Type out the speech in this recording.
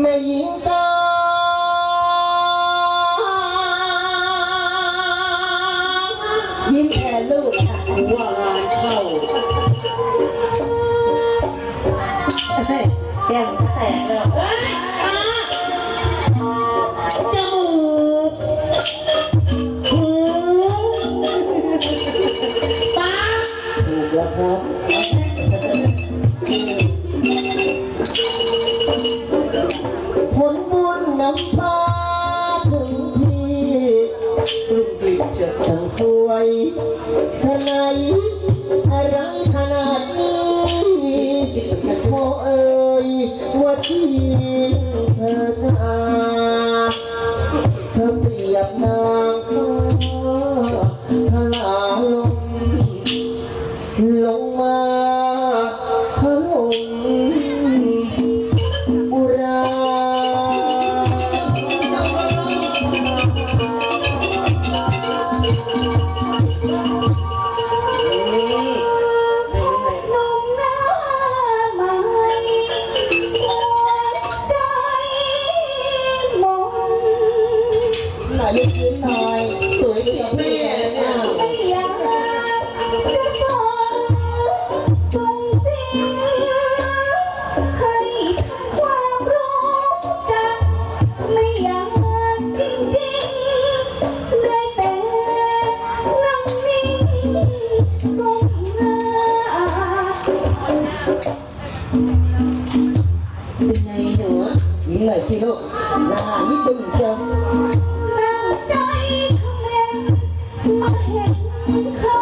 แม่หญิงตายิ้มแทนลูกค่ะกูว่างานเข้าเฮ้ยแก้มก็แตกแล้วเอ้ยอะจมูกหูปากถูกแล้วครับ นพาถึงที่กลุ่มกลิ่นเชิญช่างสวยชะไหนรังขนาดนี้โมเอ้ยว่าที่ งหน่อยสิลูกน้านี่บึ้งเชียวตั้งใจเขม็นมาเห็นเขา